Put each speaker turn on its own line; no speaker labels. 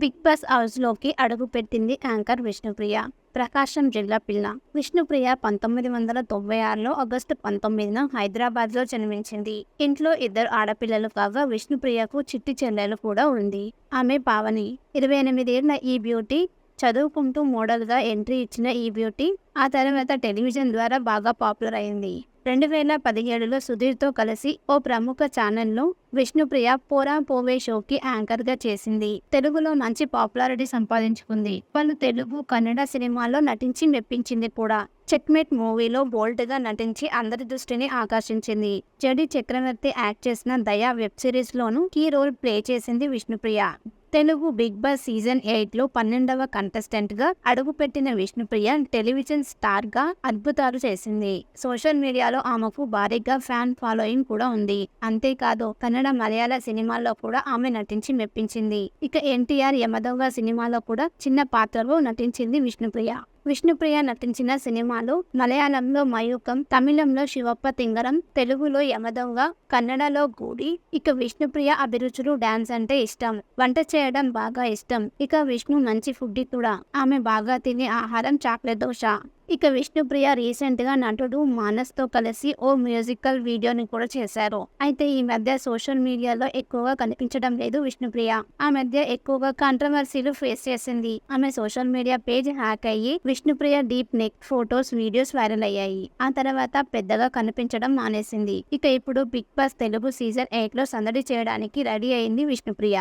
Big boss హౌస్లోకి అడుగుపెట్టింది anchor Vishnupriya. ప్రకాశం జిల్లా పిల్ల విష్ణుప్రియ పంతొమ్మిది వందల తొంభై ఆరులో ఆగస్టు పంతొమ్మిదిన హైదరాబాద్లో జన్మించింది. ఇంట్లో ఇద్దరు ఆడపిల్లలు కాగా విష్ణుప్రియకు చిట్టి చెల్లెలు కూడా ఉంది. ఆమె పావని ఇరవై ఎనిమిదేళ్ళ ఈ బ్యూటీ చదువుకుంటూ మోడల్గా ఎంట్రీ ఇచ్చిన ఈ బ్యూటీ ఆ తర్వాత టెలివిజన్ ద్వారా బాగా పాపులర్ అయింది. రెండు వేల పదిహేడులో సుధీర్తో కలిసి ఓ ప్రముఖ ఛానల్లో విష్ణుప్రియ పోరా పోవే షోకి యాంకర్గా చేసింది. తెలుగులో మంచి పాపులారిటీ సంపాదించుకుంది. వాళ్ళు తెలుగు కన్నడ సినిమాల్లో నటించి మెప్పించింది కూడా. చెక్మేట్ మూవీలో బోల్డ్గా నటించి అందరి దృష్టిని ఆకర్షించింది. జడి చక్రవర్తి యాక్ట్ చేసిన దయా వెబ్ సిరీస్ లోను కీ రోల్ ప్లే చేసింది Vishnupriya. Telugu Bigg Boss season ఎయిట్లో పన్నెండవ కంటెస్టెంట్గా అడుగుపెట్టిన విష్ణుప్రియ టెలివిజన్ స్టార్గా అద్భుతాలు చేసింది. సోషల్ మీడియాలో ఆమెకు భారీగా ఫ్యాన్ ఫాలోయింగ్ కూడా ఉంది. అంతేకాదు కన్నడ మలయాళ సినిమాల్లో కూడా ఆమె నటించి మెప్పించింది. ఇక ఎన్టీఆర్ యమదవ్వ సినిమాలో కూడా చిన్న పాత్రలో నటించింది విష్ణుప్రియ. విష్ణుప్రియ నటించిన సినిమాలు మలయాళంలో మయూకం తమిళంలో శివప్ప తింగరం తెలుగులో యమదొంగ కన్నడలో గూడి. ఇక విష్ణుప్రియ అభిరుచులు డాన్స్ అంటే ఇష్టం. వంట చేయడం బాగా ఇష్టం. ఇక విష్ణు మంచి ఫుడ్ కూడా. ఆమె బాగా తినే ఆహారం చాక్లెట్ దోశ. ఇక విష్ణుప్రియ రీసెంట్గా నటుడు మానస్తో కలిసి ఓ మ్యూజికల్ వీడియోని కూడా చేశారు. అయితే ఈ మధ్య సోషల్ మీడియాలో ఎక్కువగా కనిపించడం లేదు విష్ణుప్రియ. ఆ మధ్య ఎక్కువగా కాంట్రవర్సీలు ఫేస్ చేసింది. ఆమె సోషల్ మీడియా పేజ్ హ్యాక్ అయ్యి Vishnupriya deep neck photos videos viral అయ్యాయి. ఆ తర్వాత పెద్దగా కనిపించడం మానేసింది. ఇక ఇప్పుడు బిగ్ బాస్ తెలుగు సీజన్ ఎయిట్లో సందడి చేయడానికి రెడీ అయింది విష్ణుప్రియ.